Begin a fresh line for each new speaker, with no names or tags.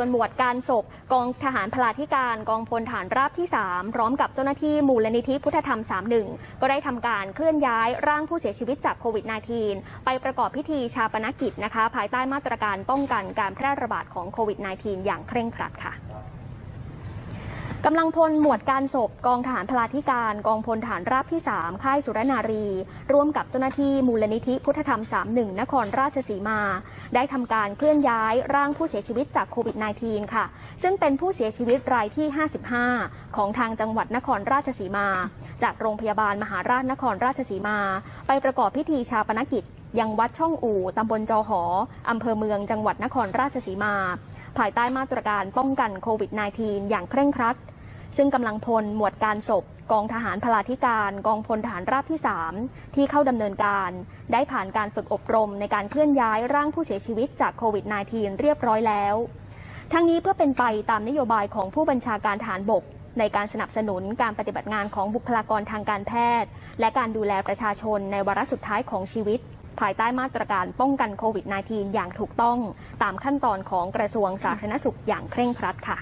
ส่วนหมวดการศพกองทหารพลาธิการกองพลฐานราบที่ 3 พร้อมกับเจ้าหน้าที่มูลนิธิพุทธธรรม 31 ก็ได้ทำการเคลื่อนย้ายร่างผู้เสียชีวิตจากโควิด -19 ไปประกอบพิธีชาปนกิจนะคะ ภายใต้มาตรการป้องกันการแพร่ระบาดของโควิด -19 อย่างเคร่งครัดค่ะ กำลังพลหมวดการศพกองทหารพลาธิการ กองพลฐานราบที่ 3 ค่ายสุรนารี ร่วมกับเจ้าหน้าที่มูลนิธิพุทธธรรม 31 นครราชสีมา ได้ทำการเคลื่อนย้ายร่างผู้เสียชีวิตจากโควิด -19 ค่ะ ซึ่งเป็นผู้เสียชีวิตรายที่ 55 ของทางจังหวัดนครราชสีมา จากโรงพยาบาลมหาราชนครราชสีมา ไปประกอบพิธีชาปนกิจยังวัดช่องอู่ตำบลจอหอ อำเภอเมืองจังหวัดนครราชสีมา ภายใต้มาตรการป้องกันโควิด -19 อย่างเคร่งครัด ซึ่งกำลังพลหมวดการศพกองทหารพลาธิการกองพลฐานราบที่ 3 ที่เข้าดำเนินการ ได้ผ่านการฝึกอบรมในการเคลื่อนย้ายร่างผู้เสียชีวิตจากโควิด -19 เรียบร้อยแล้ว ทั้งนี้เพื่อเป็นไปตามนโยบายของผู้บัญชาการฐานบก ในการสนับสนุนการปฏิบัติงานของบุคลากรทางการแพทย์ และการดูแลประชาชนในวาระสุดท้ายของชีวิต ภายใต้มาตรการป้องกันโควิด -19 อย่างถูกต้อง ตามขั้นตอนของกระทรวงสาธารณสุขอย่างเคร่งครัดค่ะ